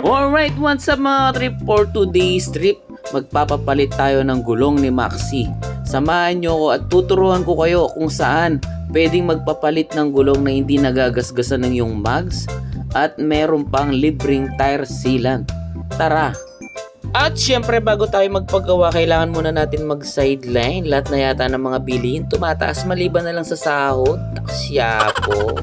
Alright, once sa mga trip for today's trip, magpapapalit tayo ng gulong ni Maxi. Samahan nyo ako at tuturuan ko kayo kung saan pwedeng magpapalit ng gulong na hindi nagagasgasan ng yung mags at meron pang libreng tire sealant. Tara! At syempre bago tayo magpagawa, kailangan muna natin mag-sideline. Lahat na yata ng mga bilihin tumataas maliban na lang sa sahod. Taksya po.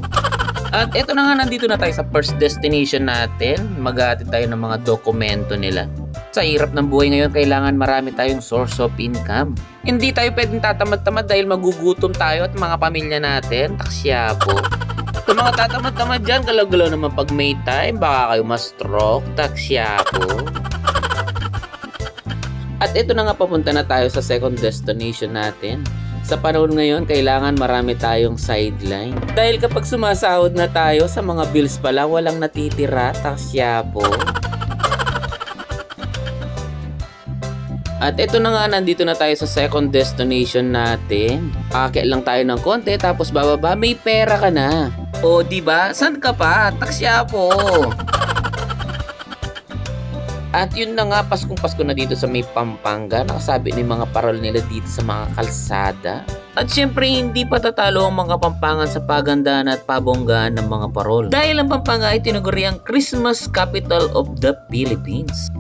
At eto na nga, nandito na tayo sa first destination natin. Maghahatid tayo ng mga dokumento nila. Sa hirap ng buhay ngayon, kailangan marami tayong source of income. Hindi tayo pwedeng tatamad-tamad dahil magugutom tayo at mga pamilya natin. Taksya po. Sa mga tatamad-tamad dyan, galaw-galaw naman pag may time, baka kayo ma-stroke. Taksya po. At ito na nga papunta na tayo sa second destination natin. Sa panahon ngayon, kailangan marami tayong sideline. Dahil kapag sumasahod na tayo sa mga bills pala, walang natitira, taksya po. At ito na nga, nandito na tayo sa second destination natin. Akit lang tayo ng konti, tapos bababa, may pera ka na. O, di ba? San ka pa? Taksya po. At yun na nga, Paskong Pasko na dito sa may Pampanga. Nakasabi ni mga parol nila dito sa mga kalsada. At syempre, hindi patatalo ang mga Pampangan sa pagandaan at pabonggaan ng mga parol. Dahil ang Pampanga ay tinuguri ang Christmas capital of the Philippines.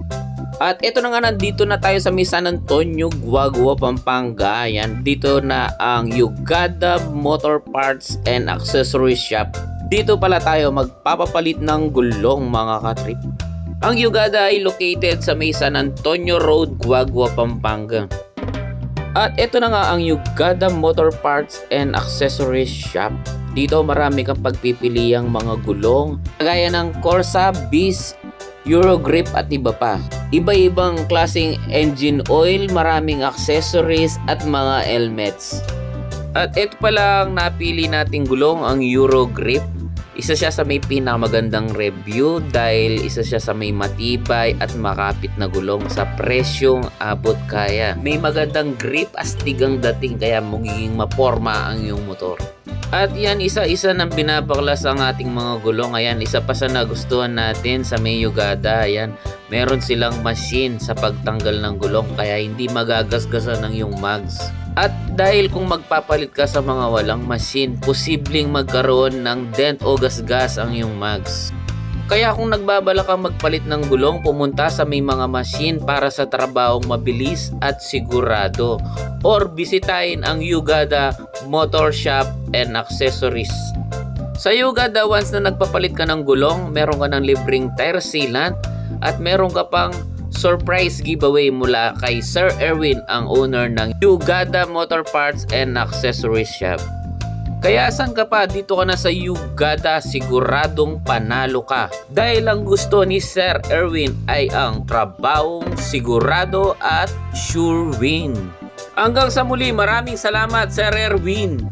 At ito na nga, nandito na tayo sa may San Antonio, Guagua, Pampanga. Yan, dito na ang Yugada Motor Parts and Accessories Shop. Dito pala tayo magpapapalit ng gulong mga katrip. Ang Yugada ay located sa may San Antonio Road, Guagua, Pampanga. At ito na nga ang Yugada Motor Parts and Accessories Shop. Dito marami kang pagpipiliang mga gulong, kagaya ng Corsa, Bis, Eurogrip at iba pa. Iba-ibang klaseng engine oil, maraming accessories at mga helmets. At ito pala ang napili nating gulong, ang Eurogrip. Isa siya sa may pinakamagandang review dahil isa siya sa may matibay at makapit na gulong sa presyong abot kaya. May magandang grip astig ang dating kaya magiging maporma ang iyong motor. At yan, isa-isa nang binabaklas ang ating mga gulong. Ayan, isa pa sa nagustuhan natin sa may Yugada. Ayan, meron silang machine sa pagtanggal ng gulong kaya hindi magagasgasan ng yung mags. At dahil kung magpapalit ka sa mga walang machine, posibleng magkaroon ng dent o gasgas ang yung mags. Kaya kung nagbabala kang magpalit ng gulong, pumunta sa may mga machine para sa trabahong mabilis at sigurado. Or bisitahin ang Yugada Motor Shop and Accessories. Sa Yugada, once na nagpapalit ka ng gulong, meron ka ng libreng tire sealant at meron ka pang surprise giveaway mula kay Sir Erwin, ang owner ng Yugada Motor Parts and Accessories Shop. Kaya saan ka pa? Dito ka na sa Yugada, siguradong panalo ka. Dahil ang gusto ni Sir Erwin ay ang trabahong sigurado at sure win. Hanggang sa muli, maraming salamat Sir Erwin.